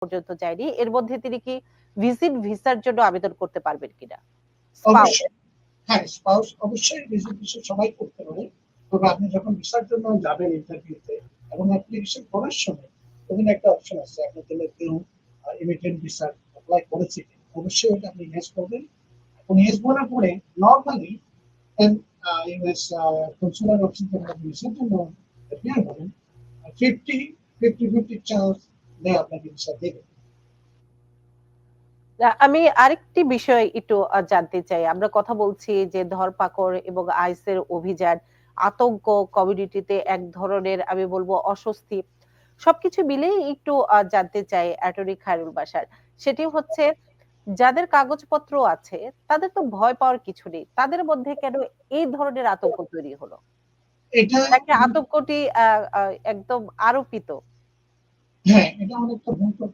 পর্যন্ত যায়নি। এর মধ্যে তিনি কি ভিজিট ভিসার জন্য আবেদন করতে পারবেন কিনা? হ্যাঁ স্পাউস অবশ্যই ভিজিট ভিসা সবাই করতে পারে। তবে আপনি যখন ভিসার জন্য যাবেন ইন্টারভিউতে এবং অ্যাপ্লিকেশন করার সময় তখন একটা অপশন আছে। আপনি তাহলে কেউ অ্যাপ্লাই করেছে অবশ্যই ওটা আপনি ইয়েস করবেন। ইয়েস করার পরে নর্মালি ইউএস কনসুলার ভিসার জন্য ফিফটি ফিফটি ফিফটি চান্স দেয় আপনাকে ভিসা দেবে। আমি আরেকটি বিষয় একটু জানতে চাই। আমরা কথা বলছি যে ধরপাকড় এবং আইসের অভিযান আতঙ্ক কমিউনিটিতে এক ধরনের আমি বলব অস্বস্তি। সবকিছু মিলেই একটু জানতে চাই অ্যাটর্নি খায়রুল বাসার। সেটি হচ্ছে যাদের কাগজপত্র আছে তাদের তো ভয় পাওয়ার কিছু নেই। তাদের মধ্যে কেন এই ধরনের আতঙ্ক তৈরি হলো? এটা আতঙ্কটি একদম আরোপিত। হ্যাঁ এটা অনেকটা ভুল করতে